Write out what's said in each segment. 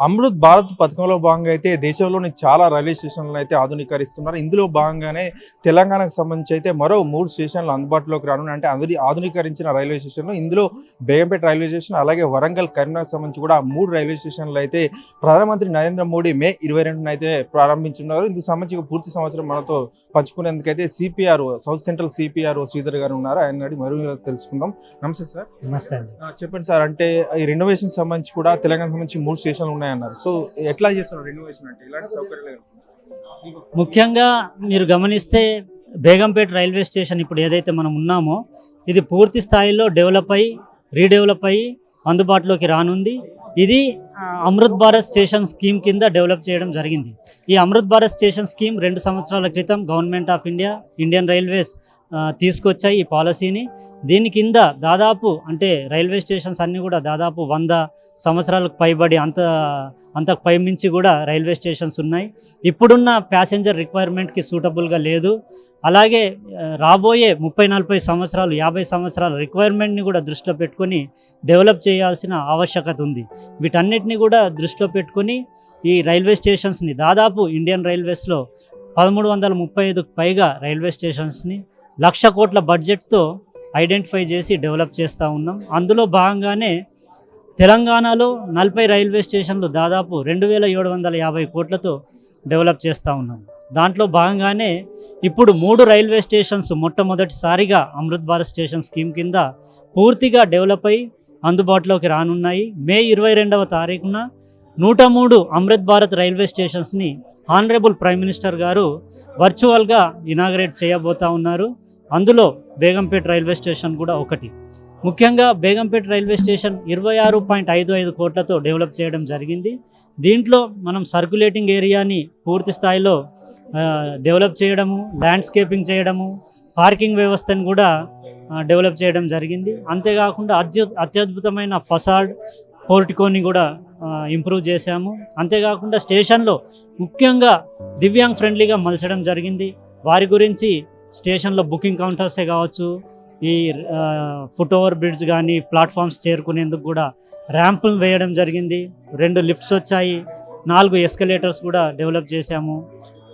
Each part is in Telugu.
అమృత్ భారత్ పథకంలో భాగంగా అయితే దేశంలోని చాలా రైల్వే స్టేషన్లను అయితే ఆధునీకరిస్తున్నారు. ఇందులో భాగంగానే తెలంగాణకు సంబంధించి అయితే మరో మూడు స్టేషన్లు అందుబాటులోకి రానున్నాయి. అంటే ఆధుని ఆధునీకరించిన రైల్వే స్టేషన్లు ఇందులో బేగంపేట రైల్వే స్టేషన్ అలాగే వరంగల్ కరీంనగర్ సంబంధించి కూడా మూడు రైల్వే స్టేషన్లు అయితే ప్రధానమంత్రి నరేంద్ర మోడీ మే ఇరవై రెండున అయితే ప్రారంభించున్నారు. ఇందుకు సంబంధించి పూర్తి సంవత్సరం మనతో పంచుకునేందుకైతే CPR south central CPR Sridhar garu ఉన్నారు. ఆయన అడిగి మరో తెలుసుకుందాం. నమస్తే సార్. నమస్తే చెప్పండి సార్. అంటే ఈ రెనోవేషన్ సంబంధించి కూడా తెలంగాణ సంబంధించి మూడు స్టేషన్లు ఉన్నాయన్నారు సో ఎట్లా చేస్తున్నారు రెన్యువేషన్ అంటే? ఇలాంటి సౌకర్యాలు ముఖ్యంగా మీరు గమనిస్తే బేగంపేట రైల్వే స్టేషన్ ఇప్పుడు ఏదైతే మనం ఉన్నామో ఇది పూర్తి స్థాయిలో డెవలప్ అయ్యి రీడెవలప్ అయ్యి అందుబాటులోకి రానుంది. ఇది అమృత్ భారత్ స్టేషన్ స్కీమ్ కింద డెవలప్ చేయడం జరిగింది. ఈ అమృత్ భారత్ స్టేషన్ స్కీమ్ రెండు సంవత్సరాల క్రితం government of India Indian railways తీసుకొచ్చాయి ఈ పాలసీని. దీని కింద దాదాపు అంటే రైల్వే స్టేషన్స్ అన్నీ కూడా దాదాపు వంద సంవత్సరాలకు పైబడి అంత అంతకు పైమించి కూడా రైల్వే స్టేషన్స్ ఉన్నాయి. ఇప్పుడున్న ప్యాసింజర్ రిక్వైర్మెంట్కి సూటబుల్గా లేదు. అలాగే రాబోయే ముప్పై నలభై సంవత్సరాలు యాభై సంవత్సరాల రిక్వైర్మెంట్ని కూడా దృష్టిలో పెట్టుకొని డెవలప్ చేయాల్సిన ఆవశ్యకత ఉంది. వీటన్నిటిని కూడా దృష్టిలో పెట్టుకొని ఈ రైల్వే స్టేషన్స్ని దాదాపు ఇండియన్ రైల్వేస్లో పదమూడు వందల ముప్పై ఐదుకు పైగా రైల్వే స్టేషన్స్ని లక్ష కోట్ల బడ్జెట్తో ఐడెంటిఫై చేసి డెవలప్ చేస్తూ ఉన్నాం. అందులో భాగంగానే తెలంగాణలో నలభై రైల్వే స్టేషన్లు దాదాపు రెండు వేల ఏడు వందల యాభై కోట్లతో డెవలప్ చేస్తూ ఉన్నాం. దాంట్లో భాగంగానే ఇప్పుడు మూడు రైల్వే స్టేషన్స్ మొట్టమొదటిసారిగా అమృత్ భారత్ స్టేషన్ స్కీమ్ కింద పూర్తిగా డెవలప్ అయి అందుబాటులోకి రానున్నాయి. మే ఇరవై రెండవ తారీఖున నూట మూడు అమృత్ భారత్ రైల్వే స్టేషన్స్ని ఆనరబుల్ ప్రైమ్ మినిస్టర్ గారు వర్చువల్గా ఇనాగరేట్ చేయబోతా ఉన్నారు. అందులో బేగంపేట రైల్వే స్టేషన్ కూడా ఒకటి. ముఖ్యంగా బేగంపేట రైల్వే స్టేషన్ ఇరవై ఆరు పాయింట్ ఐదు ఐదు కోట్లతో డెవలప్ చేయడం జరిగింది. దీంట్లో మనం సర్క్యులేటింగ్ ఏరియాని పూర్తి స్థాయిలో డెవలప్ చేయడము ల్యాండ్స్కేపింగ్ చేయడము పార్కింగ్ వ్యవస్థను కూడా డెవలప్ చేయడం జరిగింది. అంతేకాకుండా అత్యు అత్యద్భుతమైన ఫసాడ్ పోర్టికోని కూడా ఇంప్రూవ్ చేశాము. అంతేకాకుండా స్టేషన్లో ముఖ్యంగా దివ్యాంగ్ ఫ్రెండ్లీగా మలచడం జరిగింది. వారి గురించి స్టేషన్లో బుకింగ్ కౌంటర్సే కావచ్చు ఈ ఫుట్ ఓవర్ బ్రిడ్జ్ కానీ ప్లాట్ఫామ్స్ చేరుకునేందుకు కూడా ర్యాంపులు వేయడం జరిగింది. రెండు లిఫ్ట్స్ వచ్చాయి. నాలుగు ఎస్కలేటర్స్ కూడా డెవలప్ చేశాము.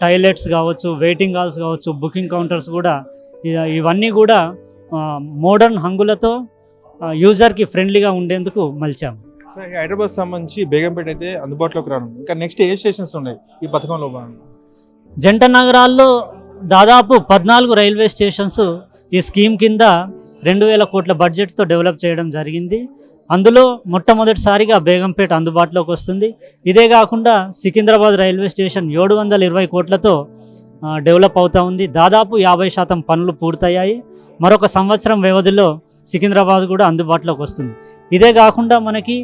టాయిలెట్స్ కావచ్చు వెయిటింగ్ హాల్స్ కావచ్చు బుకింగ్ కౌంటర్స్ కూడా ఇవన్నీ కూడా మోడర్న్ హంగులతో యూజర్కి ఫ్రెండ్లీగా ఉండేందుకు మలిచాము. సో హైదరాబాద్ సంబంధించి బేగంపేట అయితే అందుబాటులోకి రానుంది. ఇంకా నెక్స్ట్ ఏ స్టేషన్స్ ఉన్నాయి ఈ పథకంలో భాగంగా జంట నగరాల్లో దాదాపు పద్నాలుగు రైల్వే స్టేషన్స్ ఈ స్కీమ్ కింద రెండు వేల కోట్ల బడ్జెట్తో డెవలప్ చేయడం జరిగింది. అందులో మొట్టమొదటిసారిగా బేగంపేట అందుబాటులోకి వస్తుంది. ఇదే కాకుండా సికింద్రాబాద్ రైల్వే స్టేషన్ ఏడు వందల ఇరవై కోట్లతో డెవలప్ అవుతూ ఉంది. దాదాపు యాభై శాతం పనులు పూర్తయ్యాయి. మరొక సంవత్సరం వ్యవధిలో సికింద్రాబాద్ కూడా అందుబాటులోకి వస్తుంది. ఇదే కాకుండా మనకి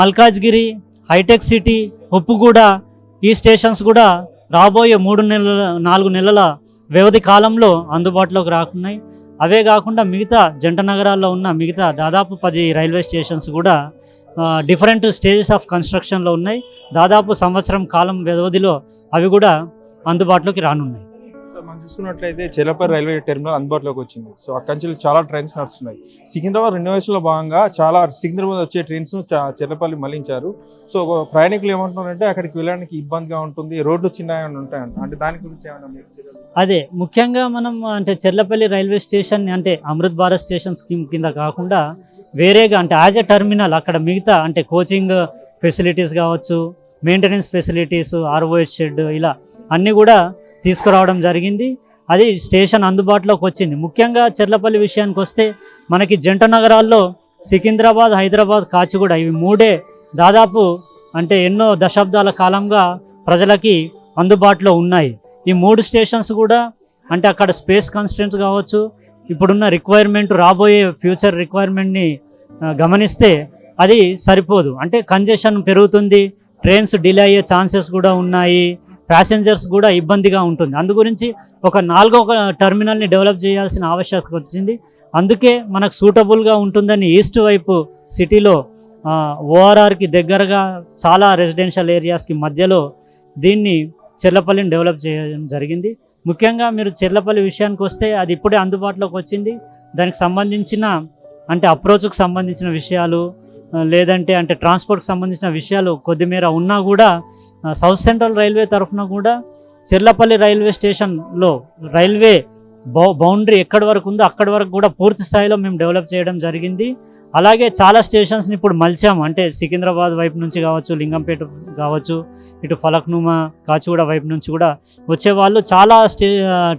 మల్కాజ్గిరి హైటెక్ సిటీ ఉప్పుగూడ ఈ స్టేషన్స్ కూడా రాబోయే మూడు నెలల నాలుగు నెలల వ్యవధి కాలంలో అందుబాటులోకి రాకున్నాయి. అవే కాకుండా మిగతా జంట నగరాల్లో ఉన్న మిగతా దాదాపు పది రైల్వే స్టేషన్స్ కూడా డిఫరెంట్ స్టేజెస్ ఆఫ్ కన్స్ట్రక్షన్లో ఉన్నాయి. దాదాపు సంవత్సరం కాలం వ్యవధిలో అవి కూడా అందుబాటులోకి రానున్నాయి. మనం చూసుకున్నట్లయితే చెల్లపల్లి రైల్వే టెర్మినల్ అందుబాటులోకి వచ్చింది. సో అక్కడి నుంచి చాలా ట్రైన్స్ నడుస్తున్నాయి. సికింద్రాబాద్ రెనోవేషన్ భాగంగా చాలా సికింద్రాబాద్ వచ్చే ట్రైన్స్ చెల్లపల్లి మళ్ళించారు. సో ప్రయాణికులు ఏమంటున్నారంటే అక్కడికి వెళ్ళడానికి ఇబ్బందిగా ఉంటుంది రోడ్లు చిన్నగా ఉంటాయంట అంటే దాని గురించి ఏమైనా అదే ముఖ్యంగా మనం అంటే చెల్లపల్లి రైల్వే స్టేషన్ అంటే అమృత్ భారత్ స్టేషన్ స్కీమ్ కింద కాకుండా వేరేగా అంటే యాజ్ ఎ టర్మినల్ అక్కడ మిగతా అంటే కోచింగ్ ఫెసిలిటీస్ కావచ్చు మెయింటెనెన్స్ ఫెసిలిటీస్ ఆర్ఓహెచ్ షెడ్ ఇలా అన్నీ కూడా తీసుకురావడం జరిగింది. అది స్టేషన్ అందుబాటులోకి వచ్చింది. ముఖ్యంగా చెర్లపల్లి విషయానికి వస్తే మనకి జంట నగరాల్లో సికింద్రాబాద్ హైదరాబాద్ కాచిగూడ ఇవి మూడే దాదాపు అంటే ఎన్నో దశాబ్దాల కాలంగా ప్రజలకి అందుబాటులో ఉన్నాయి. ఈ మూడు స్టేషన్స్ కూడా అంటే అక్కడ స్పేస్ కన్స్టెంట్స్ కావచ్చు ఇప్పుడున్న రిక్వైర్మెంట్ రాబోయే ఫ్యూచర్ రిక్వైర్మెంట్ని గమనిస్తే అది సరిపోదు. అంటే కంజెషన్ పెరుగుతుంది ట్రైన్స్ డిలే అయ్యే ఛాన్సెస్ కూడా ఉన్నాయి. ప్యాసింజర్స్ కూడా ఇబ్బందిగా ఉంటుంది. అందు గురించి ఒక నాలుగో టర్మినల్ని డెవలప్ చేయాల్సిన ఆవశ్యకత వచ్చింది. అందుకే మనకు సూటబుల్గా ఉంటుందని ఈస్ట్ వైపు సిటీలో ఓఆర్ఆర్కి దగ్గరగా చాలా రెసిడెన్షియల్ ఏరియాస్కి మధ్యలో దీన్ని చెర్లపల్లిని డెవలప్ చేయడం జరిగింది. ముఖ్యంగా మీరు చెర్లపల్లి విషయానికి వస్తే అది ఇప్పుడే అందుబాటులోకి వచ్చింది. దానికి సంబంధించిన అంటే అప్రోచ్కి సంబంధించిన విషయాలు లేదంటే అంటే ట్రాన్స్పోర్ట్కి సంబంధించిన విషయాలు కొద్దిమేర ఉన్నా కూడా సౌత్ సెంట్రల్ రైల్వే తరఫున కూడా చెర్లపల్లి రైల్వే స్టేషన్లో రైల్వే బౌ బౌండరీ ఎక్కడి వరకు ఉందో అక్కడి వరకు కూడా పూర్తి స్థాయిలో మేము డెవలప్ చేయడం జరిగింది. అలాగే చాలా స్టేషన్స్ని ఇప్పుడు మలిచాము. అంటే సికింద్రాబాద్ వైపు నుంచి కావచ్చు లింగంపేట కావచ్చు ఇటు ఫలక్నుమా కాచిగూడ వైపు నుంచి కూడా వచ్చే వాళ్ళు చాలా స్టే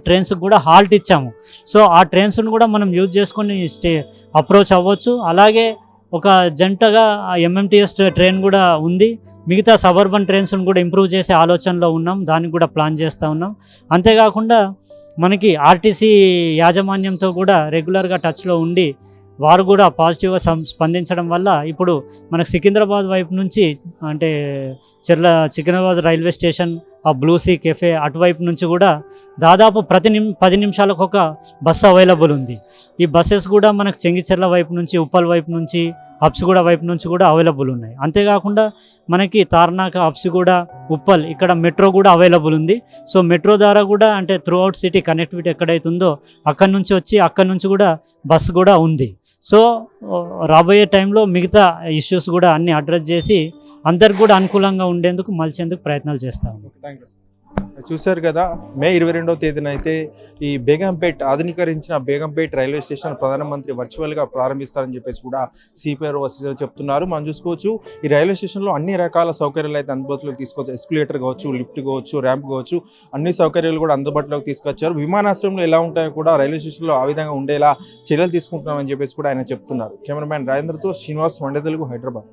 ట్రైన్స్కి కూడా హాల్ట్ ఇచ్చాము. సో ఆ ట్రైన్స్ను కూడా మనం యూజ్ చేసుకొని స్టే అప్రోచ్ అవ్వచ్చు. అలాగే ఒక జంటగా ఎంఎంటీఎస్ ట్రైన్ కూడా ఉంది. మిగతా సబర్బన్ ట్రైన్స్ను కూడా ఇంప్రూవ్ చేసే ఆలోచనలో ఉన్నాం. దానికి కూడా ప్లాన్ చేస్తూ ఉన్నాం. అంతేకాకుండా మనకి ఆర్టీసీ యాజమాన్యంతో కూడా రెగ్యులర్గా టచ్లో ఉండి వారు కూడా పాజిటివ్గా స్పందించడం వల్ల ఇప్పుడు మనకు సికింద్రాబాద్ వైపు నుంచి అంటే చెర్ల సికింద్రాబాద్ రైల్వే స్టేషన్ ఆ బ్లూసీ కెఫే అటువైపు నుంచి కూడా దాదాపు ప్రతి నిమ్ పది నిమిషాలకు ఒక బస్సు అవైలబుల్ ఉంది. ఈ బస్సెస్ కూడా మనకు చెంగిచెర్ల వైపు నుంచి ఉప్పల్ వైపు నుంచి హబ్సిగూడ వైపు నుంచి కూడా అవైలబుల్ ఉన్నాయి. అంతేకాకుండా మనకి తార్నాక హబ్సిగూడ ఉప్పల్ ఇక్కడ మెట్రో కూడా అవైలబుల్ ఉంది. సో మెట్రో ద్వారా కూడా అంటే త్రూ అవుట్ సిటీ కనెక్టివిటీ ఎక్కడైతుందో అక్కడి నుంచి వచ్చి అక్కడి నుంచి కూడా బస్సు కూడా ఉంది. సో రాబోయే టైంలో మిగతా ఇష్యూస్ కూడా అన్ని అడ్రస్ చేసి అందరికి కూడా అనుకూలంగా ఉండేందుకు మలిచేందుకు ప్రయత్నాలు చేస్తాము. చూశారు కదా మే ఇరవై రెండవ తేదీన అయితే ఈ బేగంపేట్ ఆధునీకరించిన బేగంపేట్ రైల్వే స్టేషన్ ప్రధానమంత్రి వర్చువల్గా ప్రారంభిస్తారని చెప్పేసి కూడా సిపిఆర్ వసతిలో చెప్తున్నారు. మనం చూసుకోవచ్చు ఈ రైల్వే స్టేషన్లో అన్ని రకాల సౌకర్యాలు అయితే అందుబాటులోకి తీసుకోవచ్చు ఎస్కులేటర్ కావచ్చు లిఫ్ట్ కావచ్చు ర్యాంప్ కావచ్చు అన్ని సౌకర్యాలు కూడా అందుబాటులోకి తీసుకొచ్చారు. విమానాశ్రయంలో ఎలా ఉంటాయో కూడా రైల్వే స్టేషన్లో ఆ విధంగా ఉండేలా చర్యలు తీసుకుంటున్నామని చెప్పేసి కూడా ఆయన చెప్తున్నారు. కెమెరామ్యాన్ రాజేంద్రతో శ్రీనివాస్ వండే తెలుగు హైదరాబాద్.